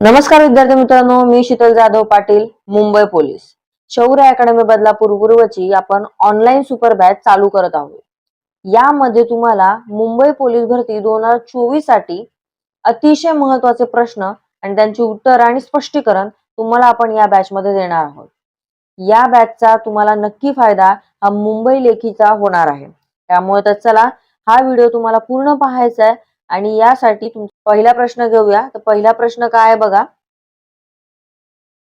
नमस्कार विद्यार्थी मित्रांनो मी शीतल जाधव पाटील मुंबई पोलीस. शौर्य अकॅडमी बदलापूर पूर्वची आपण ऑनलाईन सुपर बॅच चालू करत आहोत. यामध्ये तुम्हाला मुंबई पोलीस भरती दोन हजार चोवीससाठी अतिशय महत्त्वाचे प्रश्न आणि त्यांची उत्तर आणि स्पष्टीकरण तुम्हाला आपण या बॅच मध्ये देणार आहोत. या बॅचचा तुम्हाला नक्की फायदा हा मुंबई लेखीचा होणार आहे. त्यामुळे तर चला हा व्हिडिओ तुम्हाला पूर्ण पाहायचा आहे. आणि यासाठी तुम पहिला प्रश्न घेऊया. तर पहिला प्रश्न काय आहे बघा?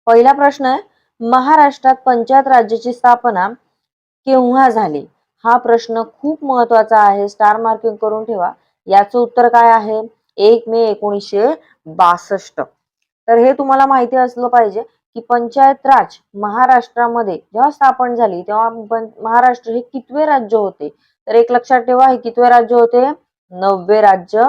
पहिला प्रश्न आहे महाराष्ट्रात पंचायत राज्याची स्थापना केव्हा झाली? हा प्रश्न खूप महत्त्वाचा आहे. स्टार मार्किंग करून ठेवा. याचं उत्तर काय आहे? एक मे एकोणीसशे बासष्ट. तर हे तुम्हाला माहिती असलं पाहिजे की पंचायत राज महाराष्ट्रामध्ये जेव्हा स्थापन झाली तेव्हा महाराष्ट्र हे कितवे राज्य होते? तर एक लक्षात ठेवा हे कितवे राज्य होते? नववे राज्य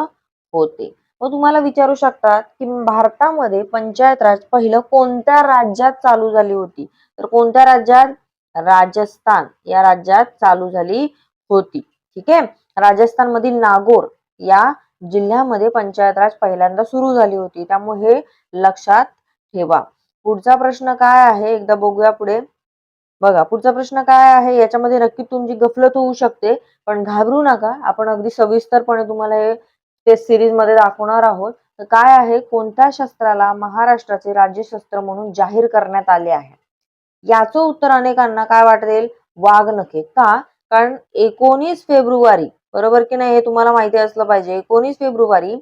होते. मग तुम्हाला विचारू शकतात की भारतामध्ये पंचायत राज पहिलं कोणत्या राज्यात चालू झाली होती? तर कोणत्या राज्यात? राजस्थान. या राज्यात चालू झाली होती. ठीक आहे? राजस्थान मधील नागोर या जिल्ह्यामध्ये पंचायत राज पहिल्यांदा सुरू झाली होती. त्यामुळे हे लक्षात ठेवा. पुढचा प्रश्न काय आहे? एकदा बघूया पुढे. बघा पुढचा प्रश्न काय आहे? याच्यामध्ये नक्की तुमची गफलत होऊ शकते पण घाबरू नका. आपण अगदी सविस्तरपणे तुम्हाला हे टेस्ट सिरीजमध्ये दाखवणार आहोत. तर काय आहे? कोणत्या शस्त्राला महाराष्ट्राचे राज्यशस्त्र म्हणून जाहीर करण्यात आले आहे? याचं उत्तर अनेकांना काय वाटेल? वाघनखे का? कारण एकोणीस फेब्रुवारी बरोबर की नाही? हे तुम्हाला माहिती असलं पाहिजे. एकोणीस फेब्रुवारी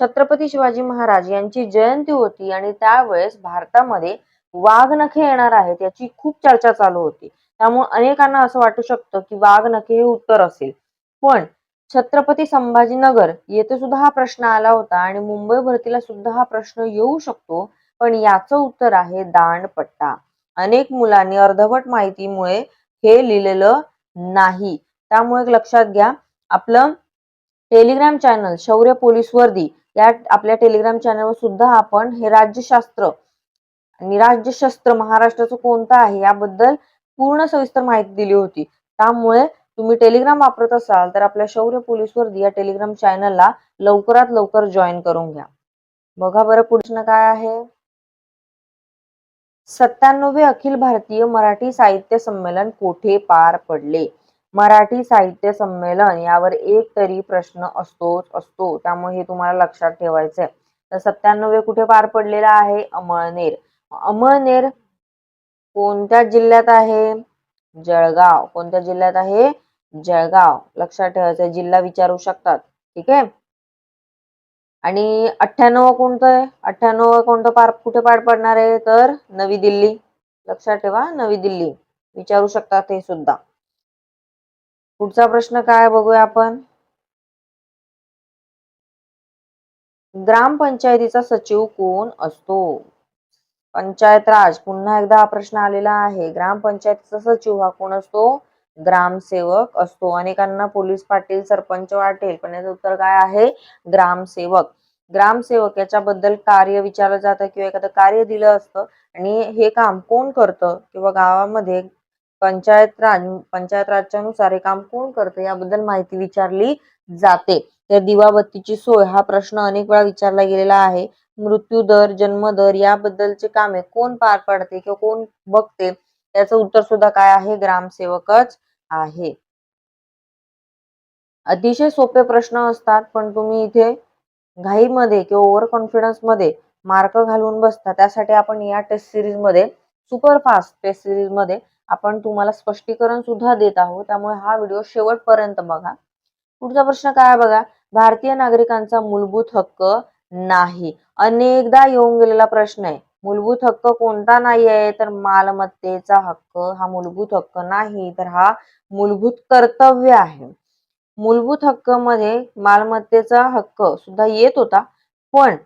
छत्रपती शिवाजी महाराज यांची जयंती होती आणि त्यावेळेस भारतामध्ये वाघ नखे येणार आहेत याची खूप चर्चा चालू होती. त्यामुळे अनेकांना असं वाटू शकतं की वाघ नखे हे उत्तर असेल. पण छत्रपती संभाजीनगर येथे सुद्धा हा प्रश्न आला होता आणि मुंबई भरतीला सुद्धा हा प्रश्न येऊ शकतो पण याचं उत्तर आहे दांडपट्टा. अनेक मुलांनी अर्धवट माहितीमुळे हे लिहिलेलं नाही. त्यामुळे लक्षात घ्या आपलं टेलिग्राम चॅनल शौर्य पोलीस वर्दी या आपल्या टेलिग्राम चॅनलवर सुद्धा आपण हे राज्यशास्त्र आणि राज्यशस्त्र महाराष्ट्राचं कोणतं आहे याबद्दल पूर्ण सविस्तर माहिती दिली होती. त्यामुळे तुम्ही टेलिग्राम वापरत असाल तर आपल्या शौर्य पोलीस वर्दी या टेलिग्राम चॅनलला लवकरात लवकर जॉईन करून घ्या. बघा बरं प्रश्न काय आहे. सत्त्याण्णवे अखिल भारतीय मराठी साहित्य संमेलन कोठे पार पडले? मराठी साहित्य संमेलन यावर एक तरी प्रश्न असतोच असतो. त्यामुळे हे तुम्हाला लक्षात ठेवायचंय. तर सत्त्याण्णवे कुठे पार पडलेला आहे? अमळनेर. अमळनेर कोणत्या जिल्ह्यात आहे? जळगाव. कोणत्या जिल्ह्यात आहे? जळगाव. लक्षात ठेवायचं जिल्हा विचारू शकतात. ठीक आहे? आणि अठ्ठ्याण्णव कोणतं आहे? अठ्ठ्याण्णव कोणतं पार कुठे पार पडणार आहे? तर नवी दिल्ली. लक्षात ठेवा नवी दिल्ली. विचारू शकतात हे सुद्धा. पुढचा प्रश्न काय बघूया आपण? ग्रामपंचायतीचा सचिव कोण असतो? पंचायत राज पुन्हा एकदा हा प्रश्न आलेला आहे. ग्रामपंचायतीचा सचिव हा कोण असतो? ग्रामसेवक असतो. अनेकांना पोलीस पाटील सरपंच वाटेल पण याचं उत्तर काय आहे? ग्रामसेवक. ग्रामसेवक याच्याबद्दल कार्य विचारलं जातं किंवा एखादं कार्य दिलं असतं आणि हे काम कोण करतं? किंवा गावामध्ये पंचायत राज पंचायत राजच्या नुसार हे काम कोण करतं? याबद्दल माहिती विचारली जाते. तर दिवाबत्तीची सोय हा प्रश्न अनेक वेळा विचारला गेलेला आहे. मृत्यू दर जन्म दर याबद्दलचे कामे कोण पार पाडते किंवा कोण बघते त्याचं उत्तर सुद्धा काय आहे? ग्रामसेवकच आहे. अतिशय सोपे प्रश्न असतात पण तुम्ही इथे घाईमध्ये किंवा ओव्हर कॉन्फिडन्समध्ये मार्क घालून बसता. त्यासाठी आपण या टेस्ट सिरीजमध्ये सुपर फास्ट टेस्ट सिरीजमध्ये आपण तुम्हाला स्पष्टीकरण सुद्धा देत आहोत. त्यामुळे हा व्हिडिओ शेवटपर्यंत बघा. पुढचा प्रश्न काय बघा? भारतीय नागरिकांचा मूलभूत हक्क नाही. अनेकदा येऊन गेलेला प्रश्न आहे. मूलभूत हक्क कोणता नाही आहे तर मालमत्तेचा हक्क हा मूलभूत हक्क नाही तर हा मूलभूत कर्तव्य आहे. मूलभूत हक्कमध्ये मालमत्तेचा हक्क सुद्धा येत होता पण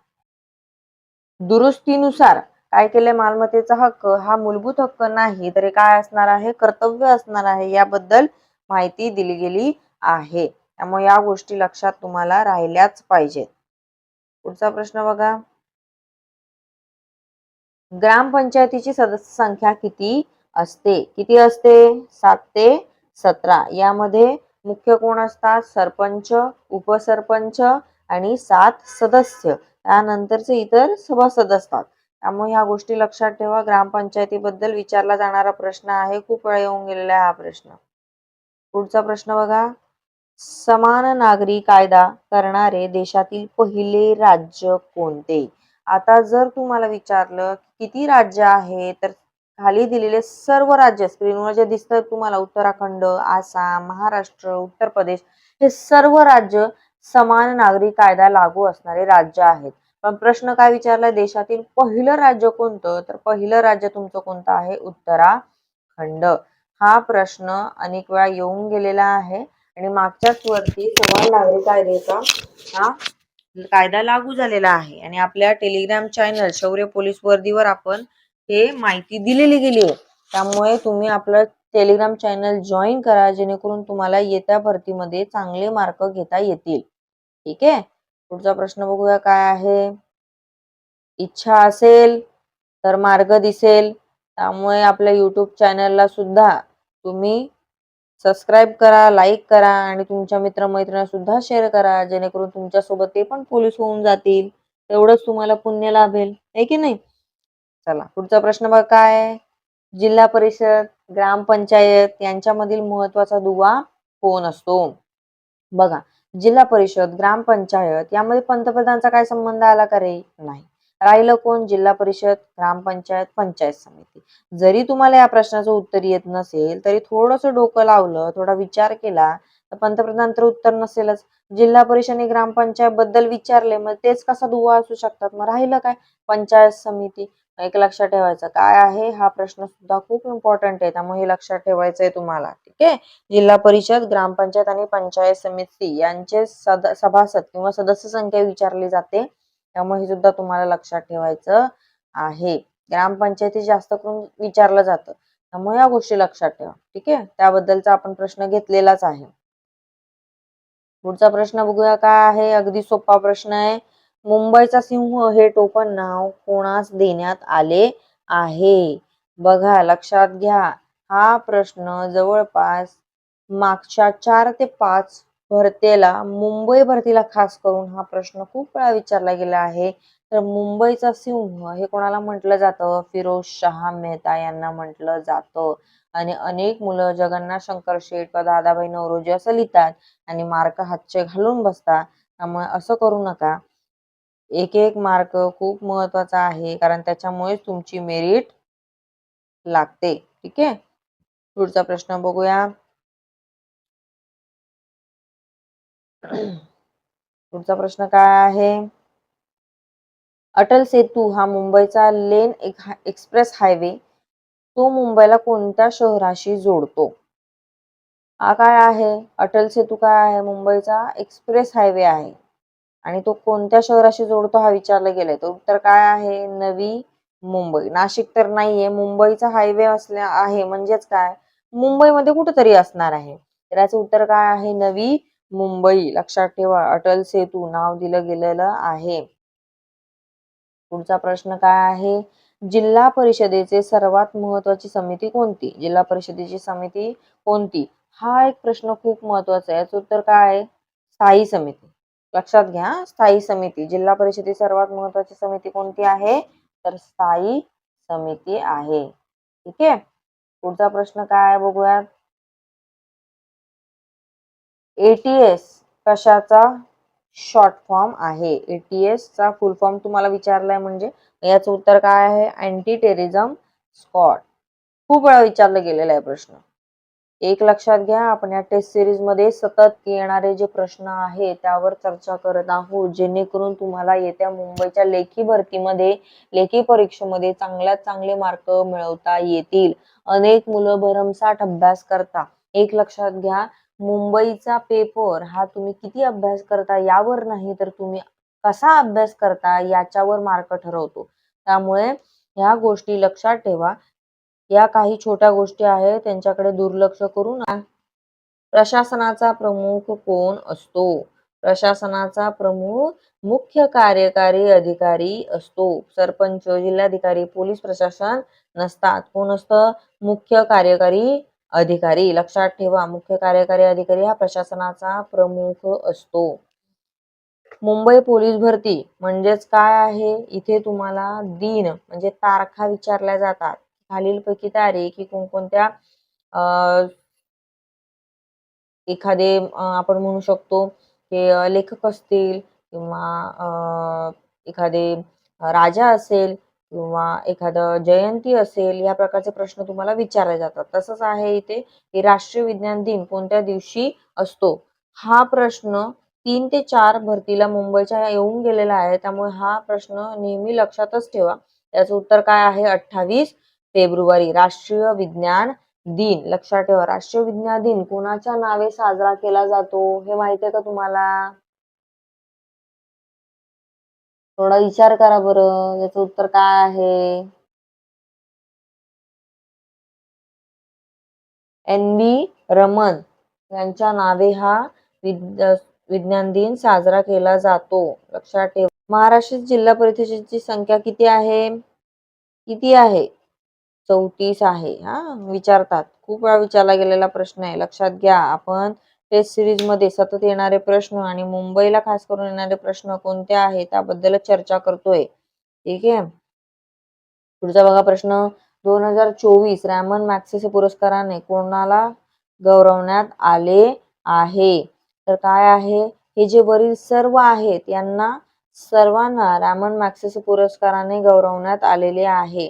दुरुस्तीनुसार काय केलंय मालमत्तेचा हक्क? हा मूलभूत हक्क नाही तर काय असणार आहे? कर्तव्य असणार आहे याबद्दल माहिती दिली गेली आहे. त्यामुळे या गोष्टी लक्षात तुम्हाला राहिल्याच पाहिजेत. पुढचा प्रश्न बघा. ग्रामपंचायतीची सदस्य संख्या किती असते? किती असते? सात ते सतरा. यामध्ये मुख्य कोण असतात? सरपंच उपसरपंच आणि सात सदस्य. त्यानंतरचे इतर सभासद असतात. त्यामुळे ह्या गोष्टी लक्षात ठेवा. ग्रामपंचायतीबद्दल विचारला जाणारा प्रश्न आहे. खूप वेळा येऊन गेलेला आहे हा प्रश्न. पुढचा प्रश्न बघा. समान नागरी कायदा करणारे देशातील पहिले राज्य कोणते? आता जर तुम्हाला विचारलं किती राज्य आहे तर खाली दिलेले सर्व राज्य स्क्रीनवर जे दिसतं तुम्हाला उत्तराखंड आसाम महाराष्ट्र उत्तर प्रदेश हे सर्व राज्य समान नागरी कायदा लागू असणारे राज्य आहेत. पण प्रश्न काय विचारला देशातील पहिलं राज्य कोणतं? तर पहिलं राज्य तुमचं कोणतं आहे? उत्तराखंड. हा प्रश्न अनेक वेळा येऊन गेलेला आहे. आणि मागच्याच वरती समान नागरी कायद्याचा हा? कायदा लागू झालेला आहे. आणि आपल्या टेलिग्राम चॅनल शौर्य पोलीस वर्दीवर आपण हे माहिती दिलेली गेली आहे. त्यामुळे तुम्ही आपलं टेलिग्राम चॅनल जॉईन करा जेणेकरून तुम्हाला येत्या भरतीमध्ये चांगले मार्क घेता येतील. ठीक आहे? पुढचा प्रश्न बघूया काय आहे. इच्छा असेल तर मार्ग दिसेल. त्यामुळे आपल्या युट्यूब चॅनलला सुद्धा तुम्ही सबस्क्राईब करा लाईक करा आणि तुमच्या मित्रमैत्रिणींना सुद्धा शेअर करा जेणेकरून तुमच्यासोबत ते पण पोलीस होऊन जातील. तेवढंच तुम्हाला पुण्य लाभेल. आहे की नाही? चला पुढचा प्रश्न बघा काय? आहे? जिल्हा परिषद ग्रामपंचायत यांच्यामधील महत्त्वाचा दुवा कोण असतो? बघा जिल्हा परिषद ग्रामपंचायत यामध्ये पंतप्रधानांचा काय संबंध आला का रे? नाही. राहिलं कोण? जिल्हा परिषद ग्रामपंचायत पंचायत समिती. जरी तुम्हाला या प्रश्नाचं उत्तर येत नसेल तरी थोडंसं डोकं लावलं थोडा विचार केला तर पंतप्रधान तर उत्तर नसेलच. जिल्हा परिषद आणि ग्रामपंचायत बद्दल विचारले मग तेच कसा दुवा असू शकतात? मग राहिलं काय? पंचायत समिती. एक लक्षात ठेवायचं काय आहे? हा प्रश्न सुद्धा खूप इम्पॉर्टंट आहे. त्यामुळे हे लक्षात ठेवायचं आहे तुम्हाला. ठीक आहे? जिल्हा परिषद ग्रामपंचायत आणि पंचायत समिती यांचे सभासद किंवा सदस्य संख्या विचारली जाते. त्यामुळे हे सुद्धा तुम्हाला लक्षात ठेवायचं आहे. ग्रामपंचायती जास्त करून विचारलं जातं. त्यामुळे या गोष्टी लक्षात ठेवा. ठीक आहे? त्याबद्दलचा आपण प्रश्न घेतलेलाच आहे. पुढचा प्रश्न बघूया काय आहे. अगदी सोपा प्रश्न आहे. मुंबईचा सिंह हे टोपण नाव कोणास देण्यात आले आहे? बघा लक्षात घ्या. हा प्रश्न जवळपास मागच्या चार ते पाच भरतेला मुंबई भरतीला खास करून हा प्रश्न खूप वेळा विचारला गेला आहे. तर मुंबईचा सिंह हे कोणाला म्हटलं जातं? फिरोज शहा मेहता यांना म्हटलं जातं. आणि अनेक मुलं जगन्नाथ शंकर शेठ व दादाबाई नवरोजी असं लिहितात आणि मार्क हातचे घालून बसतात. त्यामुळे असं करू नका. एक एक मार्क खूप महत्त्वाचा आहे कारण त्याच्यामुळेच तुमची मेरिट लागते. ठीक आहे? पुढचा प्रश्न बघूया. पुढचा प्रश्न काय आहे? अटल सेतू हा मुंबईचा लेन एक्सप्रेस हायवे. तो मुंबईला कोणत्या शहराशी जोडतो? हा काय आहे? अटल सेतू काय आहे? मुंबईचा एक्सप्रेस हायवे आहे. आणि तो कोणत्या शहराशी जोडतो हा विचारला गेलाय. तो उत्तर काय आहे? नवी मुंबई. नाशिक तर नाहीये. मुंबईचा हायवे असल्या आहे. म्हणजेच काय? मुंबईमध्ये कुठेतरी असणार आहे. तर याचं उत्तर काय आहे? नवी मुंबई. लक्षात ठेवा अटल सेतू नाव दिलं गेलेलं आहे. पुढचा प्रश्न काय आहे? जिल्हा परिषदेचे सर्वात महत्वाची समिती कोणती? जिल्हा परिषदेची समिती कोणती? हा एक प्रश्न खूप महत्त्वाचा आहे. याचं उत्तर काय आहे? स्थायी समिती. लक्षात घ्या स्थायी समिती. जिल्हा परिषदेची सर्वात महत्वाची समिती कोणती आहे? तर स्थायी समिती आहे. ठीक आहे? पुढचा प्रश्न काय आहे बघूयात. एटीएस कशाचा शॉर्ट फॉर्म आहे? एटीएस चा फुल फॉर्म तुम्हाला विचारलाय म्हणजे याचं उत्तर काय आहे? अँटी टेरिझम स्कॉट खूप वेळा विचारलं गेलेला आहे प्रश्न. एक लक्षात घ्या आपण या टेस्ट सिरीजमध्ये सतत येणारे जे प्रश्न आहे त्यावर चर्चा करत आहोत जेणेकरून तुम्हाला येत्या मुंबईच्या लेखी भरतीमध्ये लेखी परीक्षेमध्ये चांगल्यात चांगले मार्क मिळवता येतील. अनेक मुलं भरमसाठ अभ्यास करता. एक लक्षात घ्या मुंबईचा पेपर हा तुम्ही किती अभ्यास करता यावर नाही तर तुम्ही कसा अभ्यास करता याच्यावर मार्क ठरवतो. त्यामुळे ह्या गोष्टी लक्षात ठेवा. या काही छोट्या गोष्टी आहेत त्यांच्याकडे दुर्लक्ष करू नका. प्रशासनाचा प्रमुख कोण असतो? प्रशासनाचा प्रमुख मुख्य कार्यकारी अधिकारी असतो. सरपंच जिल्हाधिकारी पोलीस प्रशासन नसतात. कोण असतं? मुख्य कार्यकारी अधिकारी. लक्षात ठेवा मुख्य कार्यकारी अधिकारी हा प्रशासनाचा प्रमुख असतो. मुंबई पोलीस भरती म्हणजेच काय आहे? इथे तुम्हाला दिन म्हणजे तारखा विचारल्या जातात. खालीलपैकी तारीख ही कोणकोणत्या अं, एखादे आपण म्हणू शकतो की लेखक असतील किंवा अं, एखादे राजा असेल किंवा एखादं जयंती असेल या प्रकारचे प्रश्न तुम्हाला विचारले जातात. तसंच आहे इथे की राष्ट्रीय विज्ञान दिन कोणत्या दिवशी असतो? हा प्रश्न तीन ते चार भरतीला मुंबईच्या येऊन गेलेला आहे. त्यामुळे हा प्रश्न नेहमी लक्षातच ठेवा. याचं उत्तर काय आहे? अठ्ठावीस फेब्रुवारी राष्ट्रीय विज्ञान दिन. लक्षात ठेवा राष्ट्रीय विज्ञान दिन कोणाच्या नावे साजरा केला जातो? हे माहिती आहे का तुम्हाला? थोडा विचार करा बरं याचं उत्तर काय आहे? एन बी रमन यांच्या नावे हा विज्ञान दिन साजरा केला जातो. लक्षात ठेवा. महाराष्ट्र जिल्हा परिषदेची संख्या किती आहे? किती आहे? चौतीस आहे. हा विचारतात. खूप वेळा विचारला गेलेला प्रश्न आहे. लक्षात घ्या. आपण टेस्ट सिरीजमध्ये सतत येणारे प्रश्न आणि मुंबईला खास करून येणारे प्रश्न कोणते आहेत त्याबद्दल चर्चा करतोय. ठीक आहे? पुढचा बघा प्रश्न. दोन हजार चोवीस रॅमन मॅक्सेसे पुरस्काराने कोणाला गौरवण्यात आले आहे? तर काय आहे? हे जे वरील सर्व आहेत यांना सर्वांना रॅमन मॅक्सेस पुरस्काराने गौरवण्यात आलेले आहे.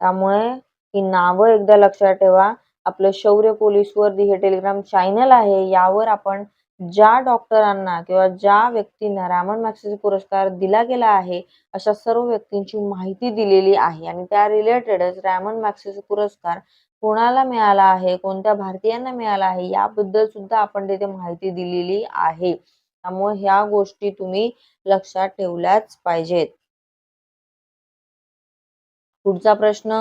त्यामुळे ही नावं एकदा लक्षात ठेवा. आपलं शौर्य पोलीस वर्दी हे टेलिग्राम चॅनल आहे यावर आपण ज्या डॉक्टरांना किंवा ज्या व्यक्तींना रॅमन मॅक्सेस पुरस्कार दिला गेला आहे अशा सर्व व्यक्तींची माहिती दिलेली आहे. आणि त्या रिलेटेडच रॅमन मॅक्सेस पुरस्कार कोणाला मिळाला आहे कोणत्या भारतीयांना मिळाला आहे याबद्दल सुद्धा आपण तिथे माहिती दिलेली आहे. त्यामुळे ह्या गोष्टी तुम्ही लक्षात ठेवल्याच पाहिजेत. पुढचा प्रश्न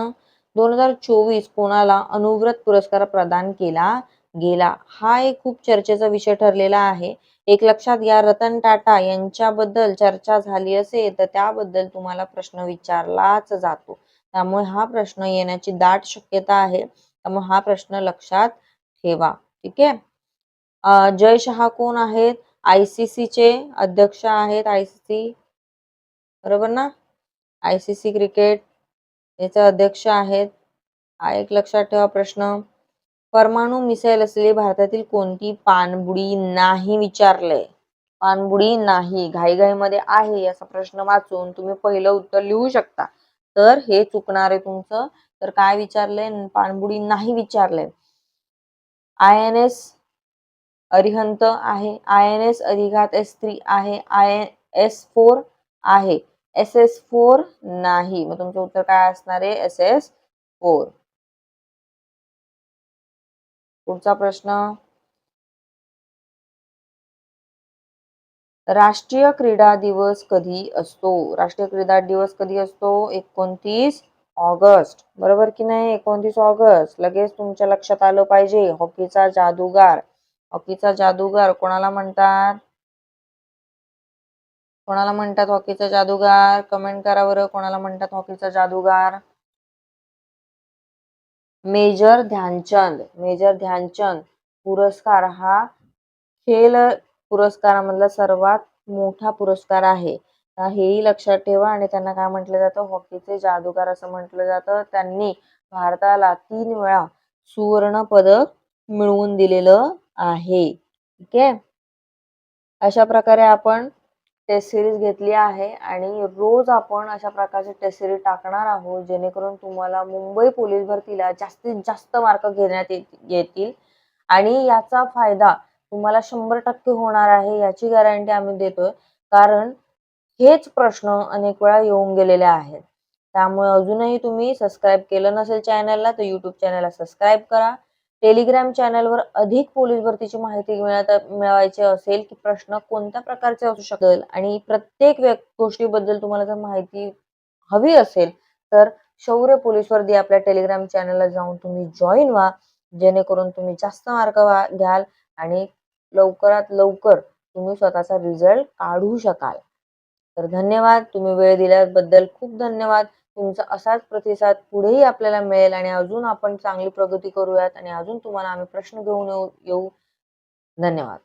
दोन हजार चोवीस कोणाला अनुव्रत पुरस्कार प्रदान केला गेला? हा एक खूप चर्चेचा विषय ठरलेला आहे. एक लक्षात घ्या रतन टाटा यांच्याबद्दल चर्चा झाली असेल तर त्याबद्दल तुम्हाला प्रश्न विचारलाच जातो. त्यामुळे हा प्रश्न येण्याची दाट शक्यता आहे. त्यामुळे हा प्रश्न लक्षात ठेवा. ठीक आहे? जय शहा कोण आहेत? आयसीसी चे अध्यक्ष आहेत. आयसीसी बरोबर ना? आयसीसी क्रिकेट याचे अध्यक्ष आहेत. हा एक लक्षात ठेवा प्रश्न. परमाणु मिसाईल असलेली भारतातील कोणती पाणबुडी नाही विचारले? पाणबुडी नाही घाईघाईमध्ये आहे असा प्रश्न वाचून तुम्ही पहिलं उत्तर लिहू शकता. तर हे चुकणार आहे तुमचं. तर काय विचारलंय पाणबुडी नाही विचारले. आय एन एस अरिहंत आहे. आय एन एस अधिघात एस थ्री आहे. आय एस फोर आहे. एस एस फोर नाही. मग तुमचं उत्तर काय असणार आहे? एस एस फोर पुढचा प्रश्न. राष्ट्रीय क्रीडा दिवस कधी असतो? राष्ट्रीय क्रीडा दिवस कधी असतो? एकोणतीस ऑगस्ट. बरोबर की नाही? एकोणतीस ऑगस्ट. लगेच तुमच्या लक्षात आलं पाहिजे. हॉकीचा जादूगार. हॉकीचा जादूगार कोणाला म्हणतात? कोणाला म्हणतात हॉकीचा जादूगार? कमेंट करा बरं कोणाला म्हणतात हॉकीचा जादूगार? मेजर ध्यानचंद मेजर ध्यानचंद पुरस्कार हा खेल पुरस्कारामधला सर्वात मोठा पुरस्कार आहे. हेही लक्षात ठेवा आणि त्यांना काय म्हटलं जातं? हॉकीचे जादूगार असं म्हटलं जातं. त्यांनी भारताला तीन वेळा सुवर्ण पदक मिळवून दिलेलं आहे. ठीक आहे? अशा प्रकारे आपण टेस्ट सिरीज घेतली आहे आणि रोज आपण अशा प्रकारचे टेस्ट सिरीज टाकणार आहोत जेणेकरून तुम्हाला मुंबई पोलीस भरतीला जास्तीत जास्त मार्क घेण्यात येत- येतील. आणि याचा फायदा तुम्हाला शंभर टक्के होणार आहे याची गॅरंटी आम्ही देतोय. कारण हेच प्रश्न अनेक वेळा येऊन गेलेले आहेत. त्यामुळे अजूनही तुम्ही सबस्क्राईब केलं नसेल चॅनलला तर युट्यूब चॅनलला सबस्क्राईब करा. टेलिग्राम चॅनलवर अधिक पोलीस भरतीची माहिती मिळत मिळवायची असेल की प्रश्न कोणत्या प्रकारचे असू शकेल आणि प्रत्येक गोष्टीबद्दल तुम्हाला जर माहिती हवी असेल तर शौर्य पोलीस वर्दी आपल्या टेलिग्राम चॅनलला जाऊन तुम्ही जॉईन व्हा. जेणेकरून तुम्ही जास्त मार्क घ्याल आणि लवकरात लवकर तुम्ही स्वतःचा रिझल्ट काढू शकाल. तर धन्यवाद. तुम्ही वेळ दिल्याबद्दल खूप धन्यवाद. तुमचा असाच प्रतिसाद पुढेही आपल्याला मिळेल आणि अजून आपण चांगली प्रगती करूयात आणि अजून तुम्हाला आम्ही प्रश्न घेऊन येऊ येऊ. धन्यवाद.